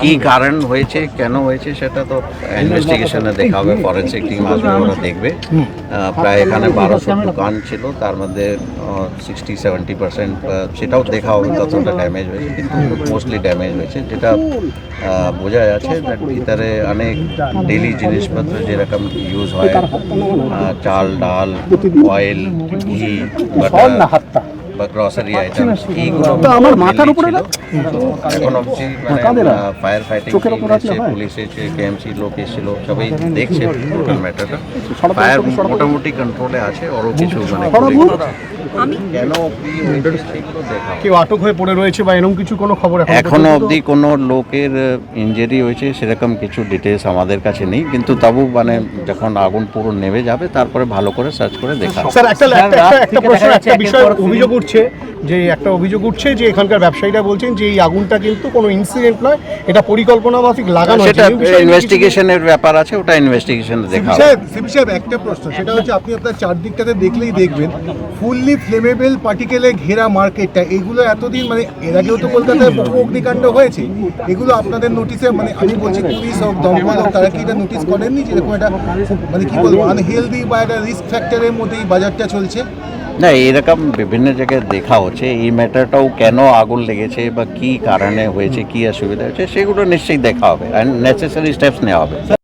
কি কারণ হয়েছে, কেন হয়েছে সেটা তো ইনভেস্টিগেশনে দেখা হবে ফরেন্সিক টিম আসবে, ওরা দেখবে। প্রায় এখানে বারোশো দোকান ছিল, তার মধ্যে সিক্সটি সেভেন্টি পার্সেন্ট সেটাও দেখা হবে কতটা ড্যামেজ হয়েছে, কিন্তু মোস্টলি ড্যামেজ হয়েছে, যেটা বোঝা যাচ্ছে ভিতরে অনেক ডেলি জিনিসপত্র যেরকম ইউজ হয় চাল, ডাল অয়েল ঘি বাটার বা গ্রসারি আইটেম এইগুলো আমার মাথার উপরে এখন অবধি মানে ফায়ার ফাইটিং এসেছে পুলিশ এসেছে কেএমসি লোক এসেছিল সবাই দেখছে টোটাল ম্যাটারটা ফায়ার মোটামুটি কন্ট্রোলে আছে আরও কিছু মানে কেন অবধি। কেউ আটক হয়ে পড়ে রয়েছে বা এরকম কিছু কোনো খবর এখন এখনও অবধি কোনো লোকের ইঞ্জুরি হয়েছে সেরকম কিছু ডিটেলস আমাদের কাছে নেই। কিন্তু তবু মানে যখন আগুন পুরো নেমে যাবে তারপরে ভালো করে সার্চ করে দেখা। স্যার একটা একটা প্রশ্ন একটা বিষয় অভিযোগ উঠছে যে একটা অভিযোগ উঠছে যে এখানকার ব্যবসায়ীরা বলছেন যে এই আগুনটা কিন্তু কোনো ইনসিডেন্ট নয় এটা পরিকল্পনা মাফিক লাগানো সেটা ইনভেস্টিগেশনের ব্যাপার আছে ওটা ইনভেস্টিগেশনে দেখা সিপি সাহেব একটা প্রশ্ন সেটা হচ্ছে আপনি আপনার চারদিকটাতে দেখলেই দেখবেন ফুললি ফ্লেমেবল পার্টিকেলে ঘেরা মার্কেটটা এগুলো এতদিন মানে এর আগেও তো কলকাতায় বহু অগ্নিকাণ্ড হয়েছে এগুলো আপনাদের নোটিসে মানে আমি বলছি পুলিশ হোক দমকল হোক তারা কি এটা নোটিস করেননি যে এরকম একটা মানে কি বলব আনহেলদি বা একটা রিস্ক ফ্যাক্টরের মধ্যে এই বাজারটা চলছে? না, এরকম বিভিন্ন জায়গায় দেখা হচ্ছে। এই ম্যাটারটাও কেন আগুন লেগেছে বা কি কারণে হয়েছে, কি অসুবিধা হয়েছে, সেগুলো নিশ্চয়ই দেখা হবে। অ্যান্ড নেসেসারি স্টেপস নেওয়া হবে।